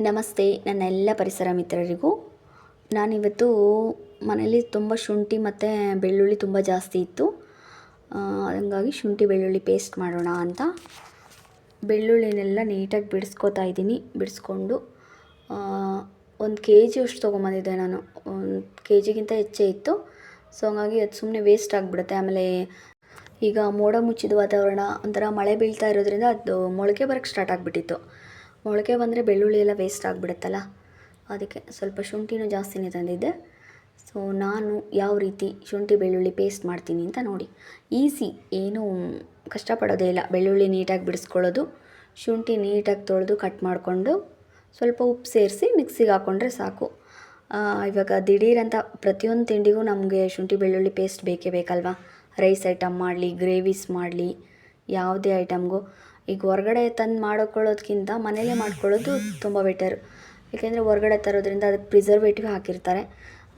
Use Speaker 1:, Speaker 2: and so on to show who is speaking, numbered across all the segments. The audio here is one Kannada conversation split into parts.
Speaker 1: ನಮಸ್ತೆ, ನನ್ನ ಎಲ್ಲ ಪರಿಸರ ಮಿತ್ರರಿಗೂ. ನಾನಿವತ್ತು ಮನೇಲಿ ತುಂಬ ಶುಂಠಿ ಮತ್ತು ಬೆಳ್ಳುಳ್ಳಿ ತುಂಬ ಜಾಸ್ತಿ ಇತ್ತು. ಹಂಗಾಗಿ ಶುಂಠಿ, ಬೆಳ್ಳುಳ್ಳಿ ಪೇಸ್ಟ್ ಮಾಡೋಣ ಅಂತ. ಬೆಳ್ಳುಳ್ಳಿನೆಲ್ಲ ನೀಟಾಗಿ ಬಿಡಿಸ್ಕೋತಾ ಇದ್ದೀನಿ, ಬಿಡಿಸ್ಕೊಂಡು. ಒಂದು ಕೆ ಜಿಯಷ್ಟು ತೊಗೊಂಬಂದಿದ್ದೆ ನಾನು. ಒಂದು ಕೆ ಜಿಗಿಂತ ಹೆಚ್ಚೇ ಇತ್ತು. ಸೊ, ಹಂಗಾಗಿ ಅದು ಸುಮ್ಮನೆ ವೇಸ್ಟ್ ಆಗಿಬಿಡುತ್ತೆ. ಆಮೇಲೆ ಈಗ ಮೋಡ ಮುಚ್ಚಿದ ವಾತಾವರಣ, ಒಂಥರ ಮಳೆ ಬೀಳ್ತಾ ಇರೋದ್ರಿಂದ ಅದು ಮೊಳಕೆ ಬರೋಕ್ಕೆ ಸ್ಟಾರ್ಟ್ ಆಗಿಬಿಟ್ಟಿತ್ತು. ಮೊಳಕೆ ಬಂದರೆ ಬೆಳ್ಳುಳ್ಳಿ ಎಲ್ಲ ವೇಸ್ಟ್ ಆಗಿಬಿಡುತ್ತಲ್ಲ? ಅದಕ್ಕೆ ಸ್ವಲ್ಪ ಶುಂಠಿನೂ ಜಾಸ್ತಿನೇ ತಂದಿದ್ದೆ. ಸೊ ನಾನು ಯಾವ ರೀತಿ ಶುಂಠಿ, ಬೆಳ್ಳುಳ್ಳಿ ಪೇಸ್ಟ್ ಮಾಡ್ತೀನಿ ಅಂತ ನೋಡಿ. ಈಸಿ ಏನೂ ಕಷ್ಟಪಡೋದೇ ಇಲ್ಲ. ಬೆಳ್ಳುಳ್ಳಿ ನೀಟಾಗಿ ಬಿಡಿಸ್ಕೊಳ್ಳೋದು, ಶುಂಠಿ ನೀಟಾಗಿ ತೊಳೆದು ಕಟ್ ಮಾಡಿಕೊಂಡು ಸ್ವಲ್ಪ ಉಪ್ಪು ಸೇರಿಸಿ ಮಿಕ್ಸಿಗೆ ಹಾಕ್ಕೊಂಡ್ರೆ ಸಾಕು. ಇವಾಗ ದಿಢೀರಂತ ಪ್ರತಿಯೊಂದು ತಿಂಡಿಗೂ ನಮಗೆ ಶುಂಠಿ, ಬೆಳ್ಳುಳ್ಳಿ ಪೇಸ್ಟ್ ಬೇಕೇ ಬೇಕಲ್ವಾ? ರೈಸ್ ಐಟಮ್ ಮಾಡಲಿ ಗ್ರೇವೀಸ್ ಮಾಡಲಿ, ಯಾವುದೇ ಐಟಮ್ಗೂ ಈಗ ಹೊರಗಡೆ ತಂದು ಮಾಡ್ಕೊಳ್ಳೋದಕ್ಕಿಂತ ಮನೆಯಲ್ಲೇ ಮಾಡ್ಕೊಳ್ಳೋದು ತುಂಬ ಬೆಟರ್ ಏಕೆಂದರೆ ಹೊರಗಡೆ ತರೋದ್ರಿಂದ ಅದಕ್ಕೆ ಪ್ರಿಸರ್ವೇಟಿವ್ ಹಾಕಿರ್ತಾರೆ.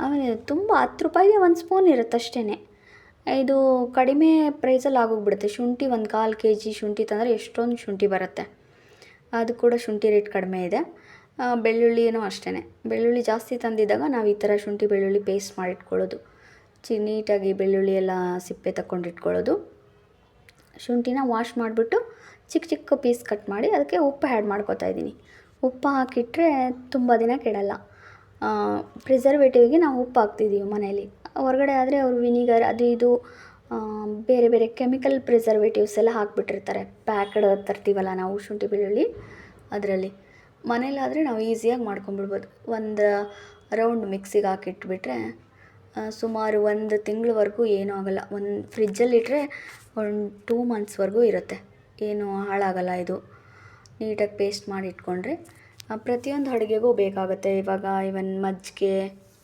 Speaker 1: ಆಮೇಲೆ ತುಂಬ ಹತ್ತು ರೂಪಾಯಿಗೆ ಒಂದು ಸ್ಪೂನ್ ಇರುತ್ತೆ ಅಷ್ಟೇ ಇದು ಕಡಿಮೆ ಪ್ರೈಸಲ್ಲಿ ಆಗೋಗ್ಬಿಡುತ್ತೆ. ಶುಂಠಿ ಒಂದು ಕಾಲು ಕೆ ಜಿ ಶುಂಠಿ ತಂದರೆ ಎಷ್ಟೊಂದು ಶುಂಠಿ ಬರುತ್ತೆ. ಅದು ಕೂಡ ಶುಂಠಿ ರೇಟ್ ಕಡಿಮೆ ಇದೆ. ಬೆಳ್ಳುಳ್ಳಿಯೂ ಅಷ್ಟೇ ಬೆಳ್ಳುಳ್ಳಿ ಜಾಸ್ತಿ ತಂದಿದ್ದಾಗ ನಾವು ಈ ಥರ ಶುಂಠಿ ಬೆಳ್ಳುಳ್ಳಿ ಪೇಸ್ಟ್ ಮಾಡಿಟ್ಕೊಳ್ಳೋದು. ಚಿ, ನೀಟಾಗಿ ಬೆಳ್ಳುಳ್ಳಿ ಎಲ್ಲ ಸಿಪ್ಪೆ ತಗೊಂಡಿಟ್ಕೊಳ್ಳೋದು ಶುಂಠಿನ ವಾಶ್ ಮಾಡಿಬಿಟ್ಟು ಚಿಕ್ಕ ಚಿಕ್ಕ ಪೀಸ್ ಕಟ್ ಮಾಡಿ ಅದಕ್ಕೆ ಉಪ್ಪು ಆ್ಯಡ್ ಮಾಡ್ಕೋತಾ ಇದ್ದೀನಿ. ಉಪ್ಪು ಹಾಕಿಟ್ರೆ ತುಂಬ ದಿನ ಕೆಡಲ್ಲ. ಪ್ರಿಸರ್ವೇಟಿವ್ಗೆ ನಾವು ಉಪ್ಪು ಹಾಕ್ತಿದ್ದೀವಿ ಮನೆಯಲ್ಲಿ. ಹೊರಗಡೆ ಆದರೆ ಅವರು ವಿನಿಗರ್ ಅದು ಇದು ಬೇರೆ ಬೇರೆ ಕೆಮಿಕಲ್ ಪ್ರಿಸರ್ವೇಟಿವ್ಸ್ ಎಲ್ಲ ಹಾಕ್ಬಿಟ್ಟಿರ್ತಾರೆ. ಪ್ಯಾಕ್ಡ್ ತರ್ತೀವಲ್ಲ ನಾವು ಶುಂಠಿ ಬೆಳ್ಳುಳ್ಳಿ ಅದರಲ್ಲಿ. ಮನೇಲಾದರೆ ನಾವು ಈಸಿಯಾಗಿ ಮಾಡ್ಕೊಂಬಿಡ್ಬೋದು. ಒಂದು ರೌಂಡ್ ಮಿಕ್ಸಿಗೆ ಹಾಕಿಟ್ಬಿಟ್ರೆ ಸುಮಾರು ಒಂದು ತಿಂಗಳವರೆಗೂ ಏನೂ ಆಗೋಲ್ಲ. ಒಂದು ಫ್ರಿಜ್ಜಲ್ಲಿಟ್ಟರೆ ಒಂದು ಟೂ ಮಂತ್ಸ್ವರೆಗೂ ಇರುತ್ತೆ. ಏನು ಹಾಳಾಗಲ್ಲ ಇದು. ನೀಟಾಗಿ ಪೇಸ್ಟ್ ಮಾಡಿ ಇಟ್ಕೊಂಡ್ರೆ ಪ್ರತಿಯೊಂದು ಅಡುಗೆಗೂ ಬೇಕಾಗುತ್ತೆ. ಇವಾಗ ಇವನ್ ಮಜ್ಜಿಗೆ,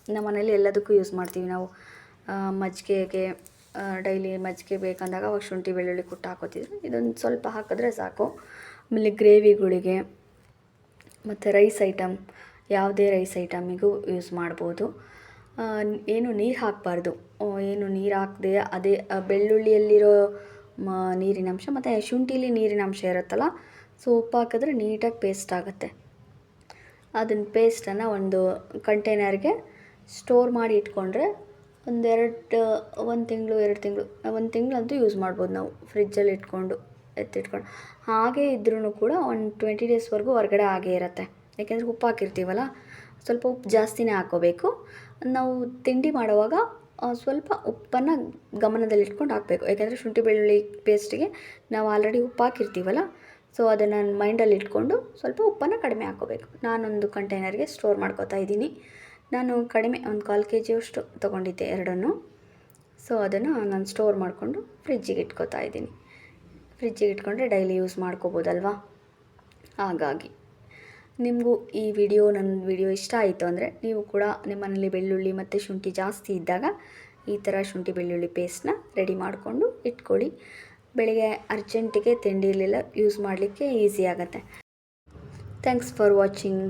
Speaker 1: ನಮ್ಮ ಮನೇಲಿ ಎಲ್ಲದಕ್ಕೂ ಯೂಸ್ ಮಾಡ್ತೀವಿ ನಾವು. ಮಜ್ಜಿಗೆಗೆ ಡೈಲಿ ಮಜ್ಜಿಗೆ ಬೇಕಂದಾಗ ಅವಾಗ ಶುಂಠಿ, ಬೆಳ್ಳುಳ್ಳಿ ಕುಟ್ಟು ಹಾಕೋತಿದ್ರು ಇದೊಂದು ಸ್ವಲ್ಪ ಹಾಕಿದ್ರೆ ಸಾಕು. ಆಮೇಲೆ ಗ್ರೇವಿಗಳಿಗೆ ಮತ್ತು ರೈಸ್ ಐಟಮ್ ಯಾವುದೇ ರೈಸ್ ಐಟಮಿಗೂ ಯೂಸ್ ಮಾಡ್ಬೋದು. ಏನು ನೀರು ಹಾಕಬಾರ್ದು. ಏನು ನೀರು ಹಾಕದೆ, ಅದೇ ಬೆಳ್ಳುಳ್ಳಿಯಲ್ಲಿರೋ, ಮ ನೀರಿನಂಶ ಮತ್ತು ಶುಂಠಿಲಿ ನೀರಿನಂಶ ಇರುತ್ತಲ್ಲ ಸೊ ಉಪ್ಪು ಹಾಕಿದ್ರೆ ನೀಟಾಗಿ ಪೇಸ್ಟ್ ಆಗುತ್ತೆ. ಅದನ್ನ ಪೇಸ್ಟನ್ನು ಒಂದು ಕಂಟೈನರ್ಗೆ ಸ್ಟೋರ್ ಮಾಡಿ ಇಟ್ಕೊಂಡ್ರೆ ಒಂದೆರಡು ಒಂದು ತಿಂಗಳು, ಎರಡು ತಿಂಗಳು, ಒಂದು ತಿಂಗಳಂತೂ ಯೂಸ್ ಮಾಡ್ಬೋದು ನಾವು ಫ್ರಿಜ್ಜಲ್ಲಿ ಇಟ್ಕೊಂಡು, ಎತ್ತಿಟ್ಕೊಂಡು. ಹಾಗೆ ಇದ್ರೂ ಕೂಡ ಒಂದು ಟ್ವೆಂಟಿ ಡೇಸ್ವರೆಗೂ ಹೊರಗಡೆ ಹಾಗೇ ಇರುತ್ತೆ. ಯಾಕೆಂದರೆ ಉಪ್ಪು ಹಾಕಿರ್ತೀವಲ್ಲ, ಸ್ವಲ್ಪ ಉಪ್ಪು ಜಾಸ್ತಿನೇ ಹಾಕೋಬೇಕು. ನಾವು ತಿಂಡಿ ಮಾಡುವಾಗ ಸ್ವಲ್ಪ ಉಪ್ಪನ್ನು ಗಮನದಲ್ಲಿಟ್ಕೊಂಡು ಹಾಕಬೇಕು. ಯಾಕೆಂದರೆ ಶುಂಠಿ ಬೆಳ್ಳುಳ್ಳಿ ಪೇಸ್ಟಿಗೆ ನಾವು ಆಲ್ರೆಡಿ ಉಪ್ಪು ಹಾಕಿರ್ತೀವಲ್ಲ ಸೊ ಅದನ್ನು ಮೈಂಡಲ್ಲಿ ಇಟ್ಕೊಂಡು ಸ್ವಲ್ಪ ಉಪ್ಪನ್ನು ಕಡಿಮೆ ಹಾಕೋಬೇಕು ನಾನೊಂದು ಕಂಟೈನರ್ಗೆ ಸ್ಟೋರ್ ಮಾಡ್ಕೋತಾ ಇದ್ದೀನಿ. ನಾನು ಕಡಿಮೆ ಒಂದು ಕಾಲು ಕೆ ಜಿಯಷ್ಟು ತೊಗೊಂಡಿದ್ದೆ ಎರಡನ್ನು. ಸೊ ಅದನ್ನು ನಾನು ಸ್ಟೋರ್ ಮಾಡಿಕೊಂಡು ಫ್ರಿಜ್ಜಿಗೆ ಇಟ್ಕೋತಾ ಇದ್ದೀನಿ. ಫ್ರಿಜ್ಜಿಗೆ ಇಟ್ಕೊಂಡ್ರೆ ಡೈಲಿ ಯೂಸ್ ಮಾಡ್ಕೋಬೋದಲ್ವಾ? ಹಾಗಾಗಿ. ನಿಮಗೂ ಈ ವಿಡಿಯೋ, ನನ್ನ ವಿಡಿಯೋ ಇಷ್ಟ ಆಯಿತು ಅಂದರೆ ನೀವು ಕೂಡ ನಿಮ್ಮನೇಲಿ ಬೆಳ್ಳುಳ್ಳಿ ಮತ್ತು ಶುಂಠಿ ಜಾಸ್ತಿ ಇದ್ದಾಗ ಈ ಥರ ಶುಂಠಿ ಬೆಳ್ಳುಳ್ಳಿ ಪೇಸ್ಟ್ನ ರೆಡಿ ಮಾಡಿಕೊಂಡು ಇಟ್ಕೊಳ್ಳಿ. ಬೆಳಿಗ್ಗೆ ಅರ್ಜೆಂಟಿಗೆ ತಿಂಡಿಲೆಲ್ಲ ಯೂಸ್ ಮಾಡಲಿಕ್ಕೆ ಈಸಿ ಆಗುತ್ತೆ. Thanks for watching